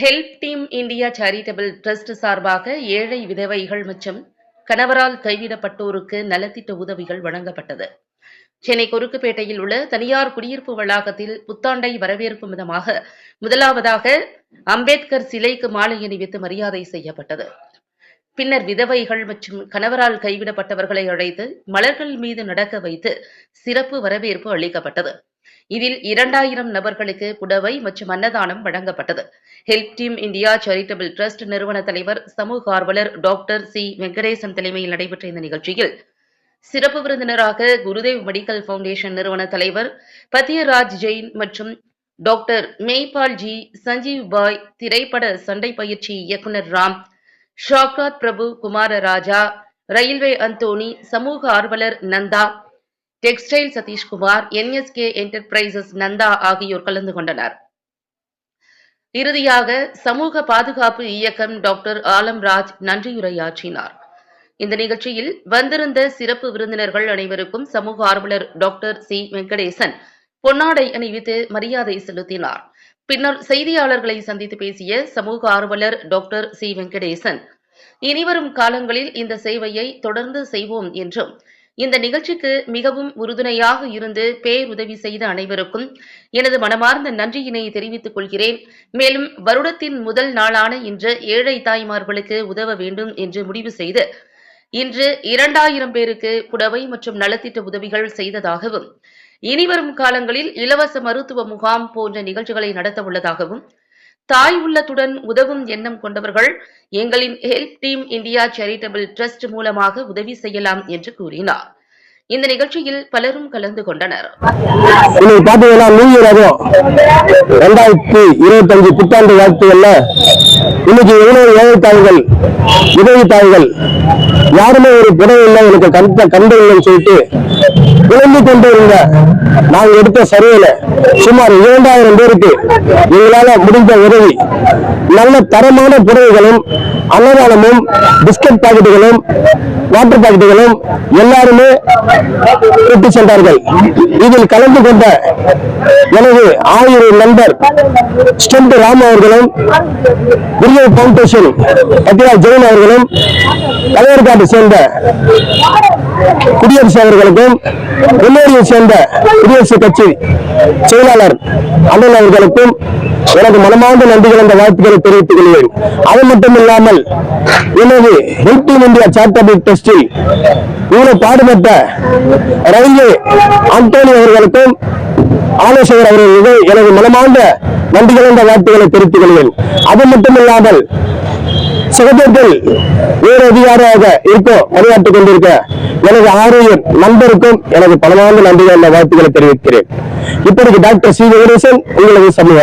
Help team India charitable trust சார்பாக ஏழை விதவைகள் மற்றும் கணவரால் கைவிடப்பட்டோருக்கு நலத்திட்ட உதவிகள் வழங்கப்பட்டது. சென்னை குறுக்குப்பேட்டையில் உள்ள தனியார் குடியிருப்பு வளாகத்தில் புத்தாண்டை வரவேற்கும் விதமாக முதலாவதாக அம்பேத்கர் சிலைக்கு மாலை அணிவித்து மரியாதை செய்யப்பட்டது. பின்னர் விதவைகள் மற்றும் கணவரால் கைவிடப்பட்டவர்களை அழைத்து மலர்கள் மீது நடக்க வைத்து சிறப்பு வரவேற்பு அளிக்கப்பட்டது. இதில் இரண்டாயிரம் நபர்களுக்கு புடவை மற்றும் அன்னதானம் வழங்கப்பட்டது. Help team India charitable trust நிறுவன தலைவர் சமூக ஆர்வலர் டாக்டர் சி. வெங்கடேசன் தலைமையில் நடைபெற்ற இந்த நிகழ்ச்சியில் சிறப்பு விருந்தினராக குருதேவ் மெடிக்கல் பவுண்டேஷன் நிறுவன தலைவர் பத்யராஜ் ஜெயின் மற்றும் டாக்டர் மேய்பால் ஜி. சஞ்சீவ் பாய் திரைப்பட சண்டை பயிற்சி இயக்குனர் ராம் ஷாக்காத் பிரபு குமாரராஜா ரயில்வே அந்தோணி சமூக ஆர்வலர் Nandha textile Sathishkumar NSK enterprises Nandha ஆகியோர் கலந்து கொண்டனர். இறுதியாக சமூக பாதுகாப்பு இயக்கம் டாக்டர் ஆலம்ராஜ் நன்றியுரையாற்றினார். இந்த நிகழ்ச்சியில் வந்திருந்த சிறப்பு விருந்தினர்கள் அனைவருக்கும் சமூக ஆர்வலர் டாக்டர் சி வெங்கடேசன் பொன்னாடை அணிவித்து மரியாதை செலுத்தினார். பின்னர் செய்தியாளர்களை சந்தித்து பேசிய சமூக ஆர்வலர் டாக்டர் சி வெங்கடேசன் இனிவரும் காலங்களில் இந்த சேவையை தொடர்ந்து செய்வோம் என்றும் இந்த நிகழ்ச்சிக்கு மிகவும் உறுதுணையாக இருந்து பேருதவி செய்த அனைவருக்கும் எனது மனமார்ந்த நன்றியினை தெரிவித்துக் கொள்கிறேன். மேலும் வருடத்தின் முதல் நாளான இன்று ஏழை தாய்மார்களுக்கு உதவ வேண்டும் என்று முடிவு செய்து இன்று இரண்டாயிரம் பேருக்கு புடவை மற்றும் நலத்திட்ட உதவிகள் செய்ததாகவும் இனிவரும் காலங்களில் இலவச மருத்துவ முகாம் போன்ற நிகழ்ச்சிகளை நடத்த உள்ளதாகவும் தாய் உள்ளத்துடன் உதவும் எண்ணம் கொண்டவர்கள் எங்களின் help team India charitable trust மூலமாக உதவி செய்யலாம் என்று கூறினார். இந்த நிகழ்ச்சியில் பலரும் கலந்து கொண்டனர். இன்னைக்கு பாத்தீங்கன்னா நியூ இயர் அதுவும் ரெண்டாயிரத்தி இருபத்தஞ்சு புத்தாண்டு வாழ்த்துகள்ல இன்னைக்கு எவ்வளவு ஏழை தாய்கள் உதவி தாய்கள் யாருமே ஒரு புடவை இல்லை எனக்கு கண்ட கண்டு இல்லைன்னு சொல்லிட்டு விளங்கி கொண்டு இருந்த நாங்க எடுத்த சர்வேல சுமார் இரண்டாயிரம் பேருக்கு எங்களால முடிந்த உதவி. நல்ல தரமான புடவைகளும் அன்னதானமும் பிஸ்கட் பாக்கெட்டுகளும் வாட்டர் பாக்கெட்டுகளும் எல்லாருமே விட்டு சென்றார்கள். இதில் கலந்து கொண்ட எனது ஆயிரம் நண்பர் ஸ்டெண்ட் ராம் அவர்களும் குருவை பவுண்டேஷன் பத்ரிராஜ் ஜெயின் அவர்களும் தலைவர்காட்டை சேர்ந்த குடியரசு அவர்களுக்கும் முன்னேறியை சேர்ந்த குடியரசு கட்சி செயலாளர் அண்ணன் அவர்களுக்கும் எனக்கு மனமார்ந்த நன்றிகள் அந்த வாழ்த்துக்களை தெரிவித்துக் கொள்கிறேன். அது மட்டும் இல்லாமல் எனது ஹெல்ப் இந்தியா சேரிட்டபிள் டெஸ்டில் இவ்வளவு பாடுபட்ட ரயில்வே அந்தோனி அவர்களுக்கும் ஆலோசகர் அவர்களுக்கு எனது மனமார்ந்த நன்றிகள் என்ற வாழ்த்துக்களை தெரிவித்துக் கொள்கிறேன். அது மட்டும் இல்லாமல் சகோதரர்கள் வேறு அதிகாரியாக இருக்கும் பணியாற்றிக் கொண்டிருக்க எனது ஆரோக்கியம் நண்பருக்கும் எனது பலமார்ந்த நன்றிகள் என்ற வாழ்த்துக்களை தெரிவிக்கிறேன். இப்படிக்கு டாக்டர் சி. வெங்கடேசன் உங்களது சமூக